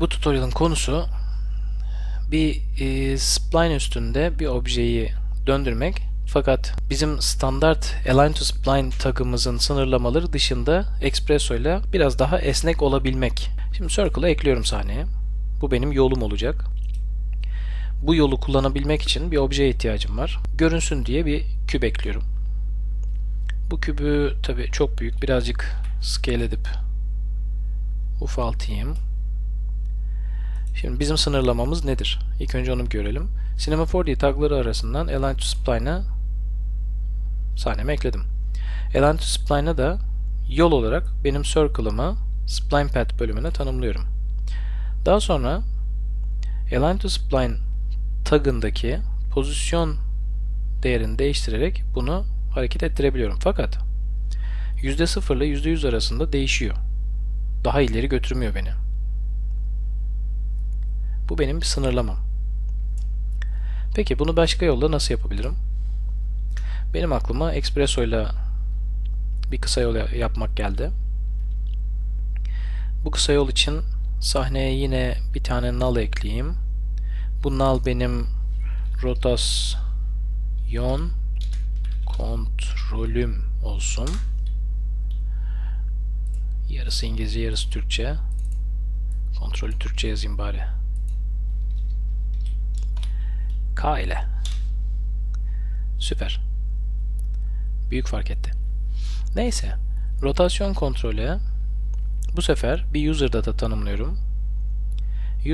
Bu tutorial'ın konusu bir e, spline üstünde bir objeyi döndürmek fakat bizim standart align to spline tagımızın sınırlamaları dışında Expresso ile biraz daha esnek olabilmek. Şimdi circle'ı ekliyorum sahneye. Bu benim yolum olacak. Bu yolu kullanabilmek için bir objeye ihtiyacım var. Görünsün diye bir küp ekliyorum. Bu kübü tabi çok büyük. Birazcık scale edip ufaltayım. Şimdi bizim sınırlamamız nedir? İlk önce onu görelim. Cinema 4D tagları arasından Align to Spline'a sahneme ekledim. Align to Spline'a da yol olarak benim circle'ımı Spline Path bölümüne tanımlıyorum. Daha sonra Align to Spline tagındaki pozisyon değerini değiştirerek bunu hareket ettirebiliyorum. Fakat %0 ile %100 arasında değişiyor. Daha ileri götürmüyor beni. Bu benim bir sınırlamam. Peki bunu başka yolla nasıl yapabilirim? Benim aklıma Expresso ile bir kısa yol yapmak geldi. Bu kısa yol için sahneye yine bir tane null ekleyeyim. Bu null benim rotasyon kontrolüm olsun. Yarısı İngilizce, yarısı Türkçe. Kontrolü Türkçe yazayım bari. K ile. Süper. Büyük fark etti. Neyse. Rotasyon kontrolü bu sefer bir user data tanımlıyorum.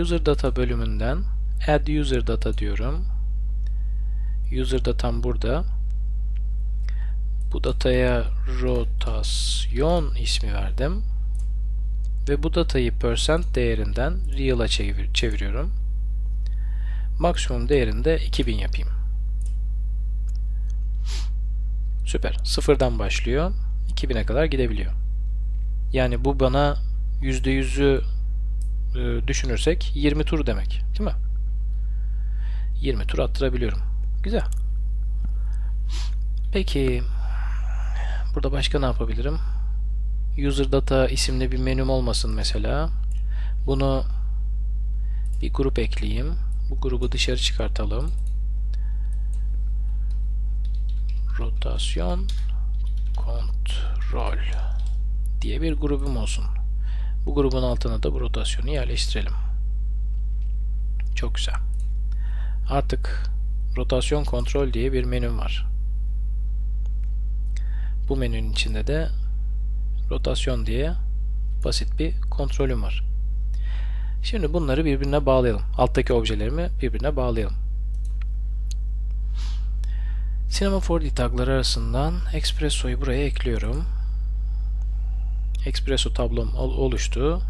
User data bölümünden add user data diyorum. User datam burada. Bu dataya rotasyon ismi verdim. Ve bu datayı percent değerinden real'a çevir çeviriyorum. Maksimum değerinde 2000 yapayım. Süper. Sıfırdan başlıyor. 2000'e kadar gidebiliyor. Yani bu bana %100'ü e, düşünürsek 20 tur demek. Değil mi? 20 tur attırabiliyorum. Güzel. Peki burada başka ne yapabilirim? User data isimli bir menüm olmasın mesela. Bunu bir grup ekleyeyim. Bu grubu dışarı çıkartalım. Rotasyon kontrol diye bir grubum olsun. Bu grubun altına da bu rotasyonu yerleştirelim. Çok güzel. Artık rotasyon kontrol diye bir menüm var. Bu menünün içinde de rotasyon diye basit bir kontrolüm var. Şimdi bunları birbirine bağlayalım. Alttaki objelerimi birbirine bağlayalım. Cinema 4D tagları arasından Expresso'yu buraya ekliyorum. Expresso tablom oluştu.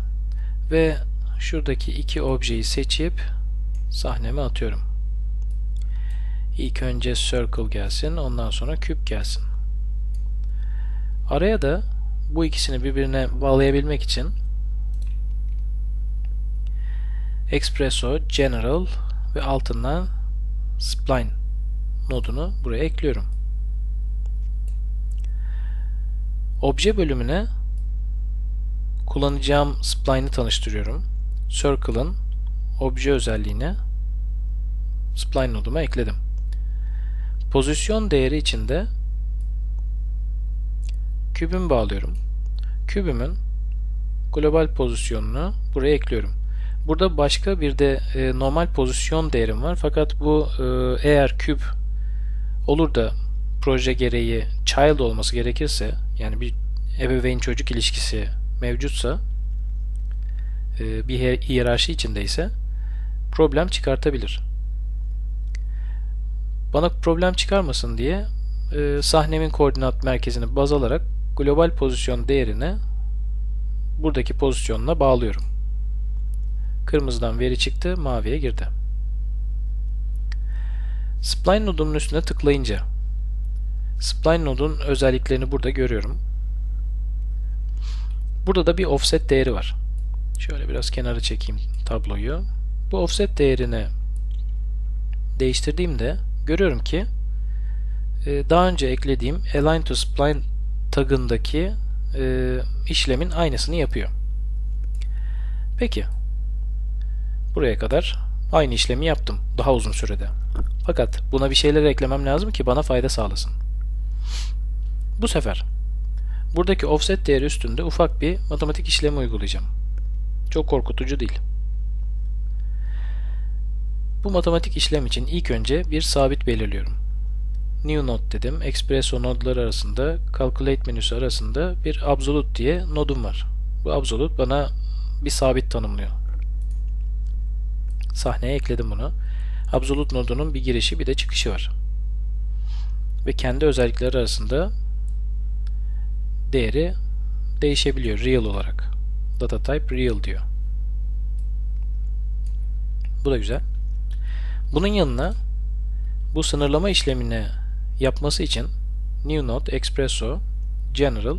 Ve şuradaki iki objeyi seçip sahneme atıyorum. İlk önce circle gelsin, ondan sonra küp gelsin. Araya da bu ikisini birbirine bağlayabilmek için Expresso General ve altından Spline nodunu buraya ekliyorum. Obje bölümüne kullanacağım spline'ı tanıştırıyorum. Circle'ın obje özelliğine spline noduma ekledim. Pozisyon değeri içinde kübümü bağlıyorum. Kübümün global pozisyonunu buraya ekliyorum. Burada başka bir de e, normal pozisyon değerim var. Fakat bu e, eğer küp olur da proje gereği child olması gerekirse yani bir ebeveyn çocuk ilişkisi mevcutsa e, bir hiyerarşi içindeyse problem çıkartabilir. Bana problem çıkarmasın diye e, sahnemin koordinat merkezini baz alarak global pozisyon değerini buradaki pozisyonuna bağlıyorum. Kırmızıdan veri çıktı, maviye girdi. Spline nodunun üstüne tıklayınca Spline nodun özelliklerini burada görüyorum. Burada da bir offset değeri var. Şöyle biraz kenara çekeyim tabloyu. Bu offset değerini değiştirdiğimde görüyorum ki e, daha önce eklediğim Align to Spline tagındaki e, işlemin aynısını yapıyor. Peki Buraya kadar aynı işlemi yaptım daha uzun sürede. Fakat buna bir şeyler eklemem lazım ki bana fayda sağlasın. Bu sefer buradaki offset değeri üstünde ufak bir matematik işlemi uygulayacağım. Çok korkutucu değil. Bu matematik işlem için ilk önce bir sabit belirliyorum. New node dedim. Espresso nodları arasında, calculate menüsü arasında bir absolute diye nodum var. Bu absolute bana bir sabit tanımlıyor. Sahneye ekledim bunu. Absolute nodunun bir girişi bir de çıkışı var. Ve kendi özellikleri arasında değeri değişebiliyor real olarak. Data type real diyor. Bu da güzel. Bunun yanına bu sınırlama işlemini yapması için new node espresso general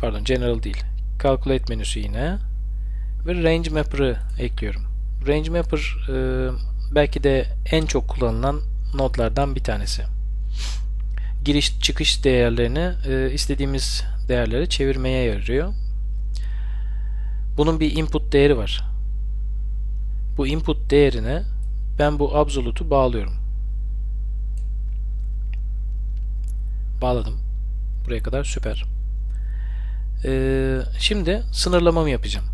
pardon general değil calculate menüsü yine ve range mapper'ı ekliyorum. Range mapper e, belki de en çok kullanılan nodlardan bir tanesi. Giriş çıkış değerlerini e, istediğimiz değerlere çevirmeye yarıyor. Bunun bir input değeri var. Bu input değerine ben bu absolute'u bağlıyorum. Bağladım. Buraya kadar süper. Ee, şimdi sınırlamamı yapacağım.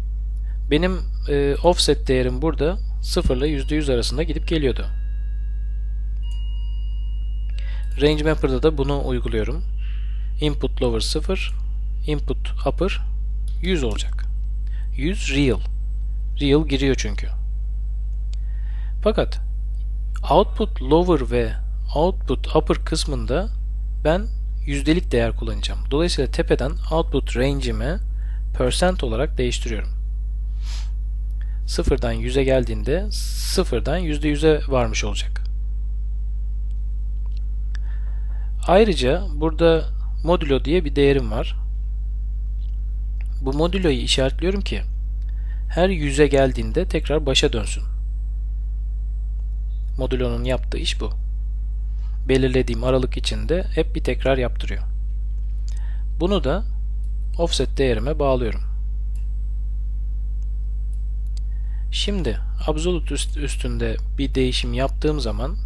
Benim e, offset değerim burada 0 ile %100 arasında gidip geliyordu. Range Mapper'da da bunu uyguluyorum. Input lower 0, input upper 100 olacak. 100 real. Real giriyor çünkü. Fakat output lower ve output upper kısmında ben yüzdelik değer kullanacağım. Dolayısıyla tepeden output range'imi percent olarak değiştiriyorum. Sıfırdan 100'e geldiğinde sıfırdan %100'e varmış olacak. Ayrıca burada modulo diye bir değerim var. Bu moduloyu işaretliyorum ki her 100'e geldiğinde tekrar başa dönsün. Modulonun yaptığı iş bu. Belirlediğim aralık içinde hep bir tekrar yaptırıyor. Bunu da offset değerime bağlıyorum. Şimdi absolute üst, üstünde bir değişim yaptığım zaman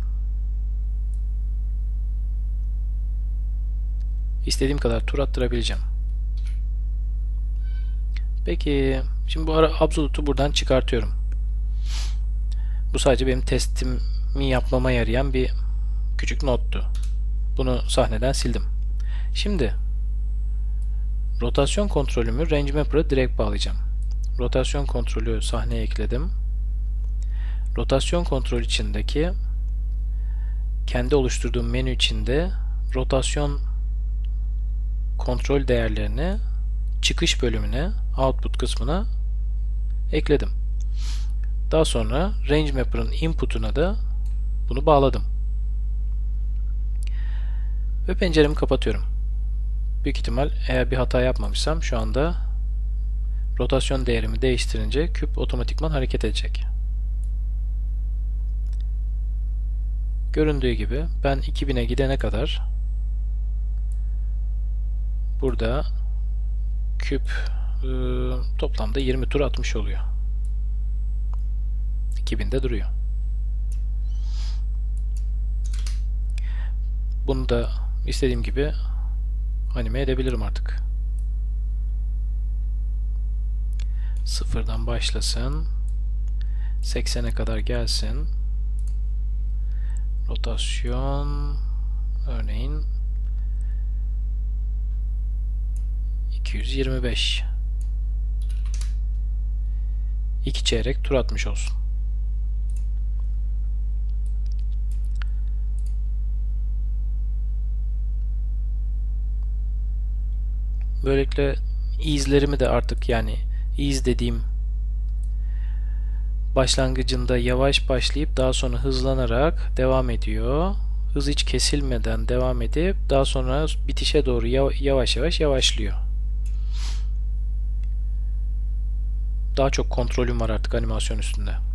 istediğim kadar tur attırabileceğim. Peki şimdi bu ara absolute'u buradan çıkartıyorum. Bu sadece benim testimi yapmama yarayan bir küçük nottu. Bunu sahneden sildim. Şimdi rotasyon kontrolümü Range Mapper'a direkt bağlayacağım. Rotasyon kontrolü sahneye ekledim. Rotasyon kontrol içindeki kendi oluşturduğum menü içinde rotasyon kontrol değerlerini çıkış bölümüne, output kısmına ekledim. Daha sonra Range Mapper'ın input'una da bunu bağladım. Ve penceremi kapatıyorum. Büyük ihtimal eğer bir hata yapmamışsam şu anda rotasyon değerimi değiştirince küp otomatikman hareket edecek. Göründüğü gibi ben 2000'e gidene kadar burada küp e, toplamda 20 tur atmış oluyor. 2000'de duruyor. Bunu da istediğim gibi anime edebilirim artık. Sıfırdan başlasın. 80'e kadar gelsin. Rotasyon örneğin 225 2 çeyrek tur atmış olsun. Böylelikle izlerimi de artık yani iz dediğim başlangıcında yavaş başlayıp daha sonra hızlanarak devam ediyor. Hız hiç kesilmeden devam edip daha sonra bitişe doğru yavaş yavaş yavaşlıyor. Daha çok kontrolüm var artık animasyon üstünde.